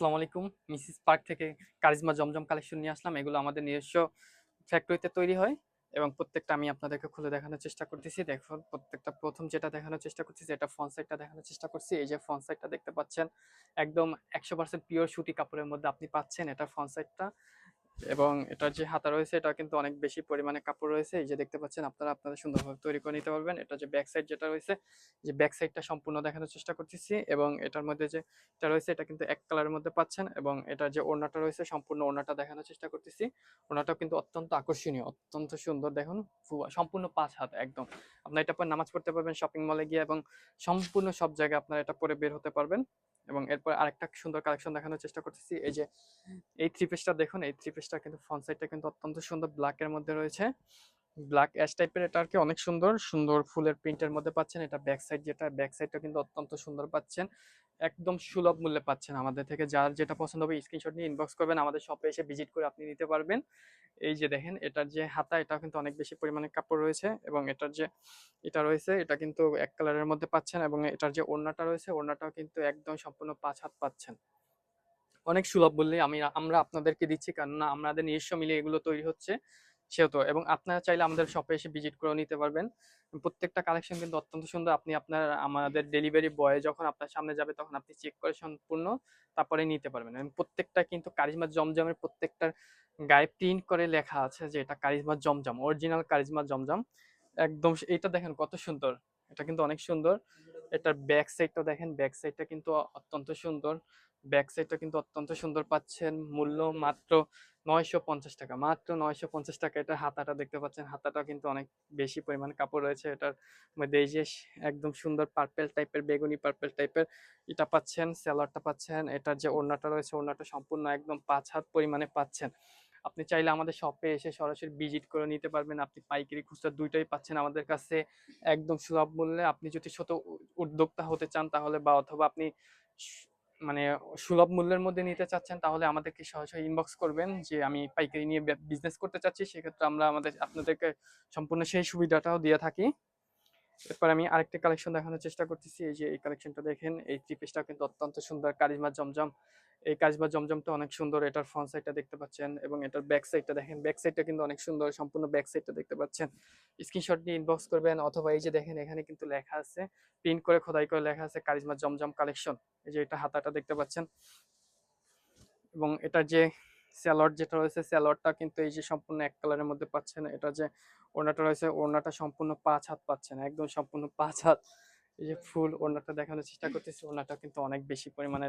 আসসালামু আলাইকুম। Mrs Park থেকে কারিজমা জমজম কালেকশন নিয়ে আসলাম। এগুলো আমাদের নিজস্ব ফ্যাক্টরিতে তৈরি হয় এবং প্রত্যেকটা আমি আপনাদেরকে খুলে দেখানোর চেষ্টা করতেছি। দেখুন, প্রত্যেকটা প্রথম যেটা দেখানোর চেষ্টা করছি এটা ফ্রন্ট সাইডটা দেখানোর চেষ্টা করছি। এই যে ফ্রন্ট সাইডটা দেখতে পাচ্ছেন, একদম একশো পার্সেন্ট পিওর সুতি কাপড়ের মধ্যে আপনি পাচ্ছেন এটা ফ্রন্ট সাইডটা এবং এটার যে হাতা রয়েছে, এটা কিন্তু অনেক বেশি পরিমাণে কাপড় রয়েছে। এই যে দেখতে পাচ্ছেন, আপনারা আপনাদের সুন্দরভাবে তৈরি করে নিতে পারবেন। এটা যে ব্যাক সাইড যেটা রয়েছে, যে ব্যাক সাইডটা সম্পূর্ণ দেখানোর চেষ্টা করতেছি এবং এটার মধ্যে যে এটা রয়েছে, এটা কিন্তু এক কালারের মধ্যে পাচ্ছেন এবং এটার যে ওড়নাটা রয়েছে, সম্পূর্ণ ওড়নাটা দেখানোর চেষ্টা করতেছি। ওড়নাটাও কিন্তু অত্যন্ত আকর্ষণীয়, অত্যন্ত সুন্দর দেখুন সম্পূর্ণ পাঁচ হাত একদম। আপনার এটা পরে নামাজ পড়তে পারবেন শপিং মলে গিয়ে এবং সম্পূর্ণ সব জায়গায় আপনারা এটা পরে বের হতে পারবেন। এবং এরপর আরেকটা সুন্দর কালেকশন দেখানোর চেষ্টা করতেছি। এই যে, এই থ্রি পিসটা দেখুন, এই থ্রি পিসটা কিন্তু ফ্রন্ট সাইডটা কিন্তু অত্যন্ত সুন্দর ব্ল্যাকের মধ্যে রয়েছে। ব্ল্যাক অ্যাশ টাইপের এটা আর কি অনেক সুন্দর। সুন্দর ফুলের প্রিন্টের মধ্যে পাচ্ছেন। এটা ব্যাক সাইড যেটা ব্যাক সাইডটা কিন্তু অত্যন্ত সুন্দর পাচ্ছেন। একদম সুলভ মূল্যে পাচ্ছেন আমাদের থেকে। যার যেটা পছন্দ হবে স্ক্রিনশট নিয়ে ইনবক্স করবেন। আমাদের শপে এসে ভিজিট করে আপনি নিতে পারবেন। এই যে দেখেন, এটার যে হাতা এটা কিন্তু অনেক বেশি পরিমাণে কাপড় রয়েছে এবং এটার যে, এটা রয়েছে, এটা কিন্তু এক কালারের মধ্যে পাচ্ছেন এবং এটার যে ওড়নাটা রয়েছে, ওড়নাটাও কিন্তু একদম সম্পূর্ণ পাঁচ হাত পাচ্ছেন। অনেক সুলভ বললে আমি, আমরা আপনাদেরকে দিচ্ছি। কারণ না আমাদের নিজস্ব মিলে এগুলো তৈরি হচ্ছে সেহেতু এবং আপনারা চাইলে আমাদের শপে এসে ভিজিট করে নিতে পারবেন। প্রত্যেকটা কালেকশন কিন্তু অত্যন্ত সুন্দর। আপনি আপনার, আমাদের ডেলিভারি বয় যখন আপনার সামনে যাবে তখন আপনি চেক করে সম্পূর্ণ তারপরে নিতে পারবেন। এবং প্রত্যেকটা কিন্তু কারিজমা জমজমের প্রত্যেকটার গায়ে প্রিন্ট করে লেখা আছে যে এটা Karizma Zamzam original Karizma Zamzam. একদম এটা দেখেন কত সুন্দর। এটা কিন্তু অনেক সুন্দর। এটার ব্যাক সাইডটা দেখেন ব্যাক সাইডটা কিন্তু অত্যন্ত সুন্দর। ব্যাক সাইডটা কিন্তু অত্যন্ত সুন্দর পাচ্ছেন। মূল্য মাত্র নয়শো পঞ্চাশ টাকা। মাত্র নয়শো পঞ্চাশ টাকা এটা হাতাটা দেখতে পাচ্ছেন। হাতাটা কিন্তু অনেক বেশি পরিমাণ কাপড় রয়েছে। এটার মধ্যে এই যে একদম সুন্দর পার্পেল টাইপের বেগুনি পার্পেল টাইপের এটা পাচ্ছেন স্যালাডটা পাচ্ছেন। এটার যে ওড়নাটা রয়েছে, ওড়নাটা সম্পূর্ণ একদম পাঁচ হাত পরিমাণে পাচ্ছেন। আপনি চাইলে আমাদের শপে এসে সরাসরি ভিজিট করে নিতে পারবেন। আপনি পাইকারি খুচরা দুইটাই পাচ্ছেন আমাদের কাছে। একদম সুলভ মূল্যে আপনি যদি ছোট উদ্যোক্তা হতে চান তাহলে বা অথবা আপনি মানে সুলভ মূল্যের মধ্যে নিতে চাচ্ছেন তাহলে আমাদেরকে সরাসরি ইনবক্স করবেন যে আমি পাইকারি নিয়ে বিজনেস করতে চাচ্ছি। সেক্ষেত্রে আমরা আমাদের, আপনাদেরকে সম্পূর্ণ সেই সুবিধাটাও দিয়ে থাকি। এরপর আমি আরেকটা কালেকশন দেখানোর চেষ্টা করতেছি। এই যে, এই কালেকশনটা দেখেন, এই থ্রি পিসটা কিন্তু অত্যন্ত সুন্দর। কারিজমা জমজম, এই কারিজমা জমজমটা অনেক সুন্দর। এটার ফ্রন্ট সাইডটা দেখতে পাচ্ছেন এবং এটার ব্যাক সাইডটা দেখেন। ব্যাক সাইডটা কিন্তু অনেক সুন্দর, সম্পূর্ণ ব্যাক সাইডটা দেখতে পাচ্ছেন। স্ক্রিনশট দিয়ে ইনবক্স করবেন অথবা এই যে দেখেন, এখানে কিন্তু লেখা আছে প্রিন্ট করে, খোদাই করে লেখা আছে কারিজমা জমজম কালেকশন এই যে, এটা হাতাটা দেখতে পাচ্ছেন। এবং এটার যে স্যালাড যেটা রয়েছে স্যালডটা কিন্তু এই যে সম্পূর্ণ এক কালারের মধ্যে পাচ্ছেন এটা যে ওড়নাটা রয়েছে ওড়নাটা সম্পূর্ণ পাঁচ হাত পাচ্ছেন একদম সম্পূর্ণ পাঁচ হাত। এই যে ফুল ওড়নাটা দেখানোর চেষ্টা করতেছি ওড়নাটা কিন্তু অনেক বেশি পরিমাণে